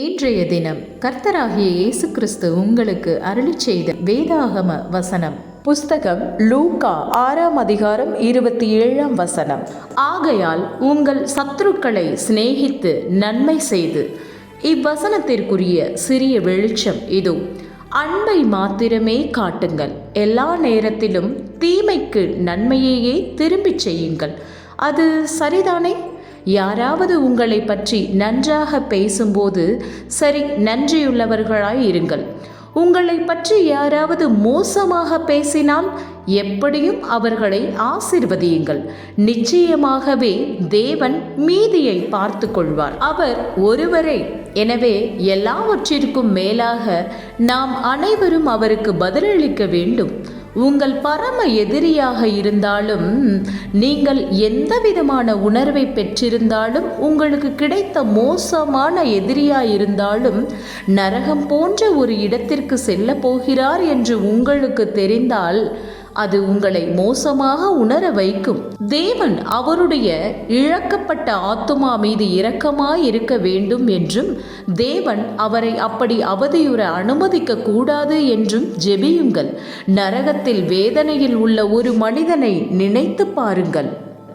இன்றைய தினம் கர்த்தராகிய இயேசு கிறிஸ்து உங்களுக்கு அருளிச் செய்த வேதாகம வசனம். புஸ்தகம் லூகா ஆறாம் அதிகாரம் இருபத்தி ஏழாம் வசனம். ஆகையால் உங்கள் சத்துருக்களை சிநேகித்து நன்மை செய்து. இவ்வசனத்திற்குரிய சிறிய வெளிச்சம் இதோ. அன்பை மாத்திரமே காட்டுங்கள். எல்லா நேரத்திலும் தீமைக்கு நன்மையையே திரும்பிச் செய்யுங்கள். அது சரிதானே? யாராவது உங்களை பற்றி நன்றாக பேசும்போது சரி நன்றியுள்ளவர்களாய் இருங்கள். உங்களை பற்றி யாராவது மோசமாக பேசினால் எப்படியும் அவர்களை ஆசிர்வதியுங்கள். நிச்சயமாகவே தேவன் மீதியை பார்த்து கொள்வார் அவர் ஒருவரே. எனவே எல்லாவற்றிற்கும் மேலாக நாம் அனைவரும் அவருக்கு பதிலளிக்க வேண்டும். உங்கள் பரம எதிரியாக இருந்தாலும் நீங்கள் எந்த விதமான உணர்வை பெற்றிருந்தாலும் உங்களுக்கு கிடைத்த மோசமான எதிரியாக இருந்தாலும் நரகம் போன்ற ஒரு இடத்திற்கு செல்ல போகிறார் என்று உங்களுக்கு தெரிந்தால் அது உங்களை மோசமாக உணர வைக்கும். தேவன் அவருடைய இழக்கப்பட்ட ஆத்துமா மீது இரக்கமாய் இருக்க வேண்டும் என்றும் தேவன் அவரை அப்படி அவதியுற அனுமதிக்க கூடாது என்றும் ஜெபியுங்கள். நரகத்தில் வேதனையில் உள்ள ஒரு மனிதனை நினைத்து பாருங்கள்.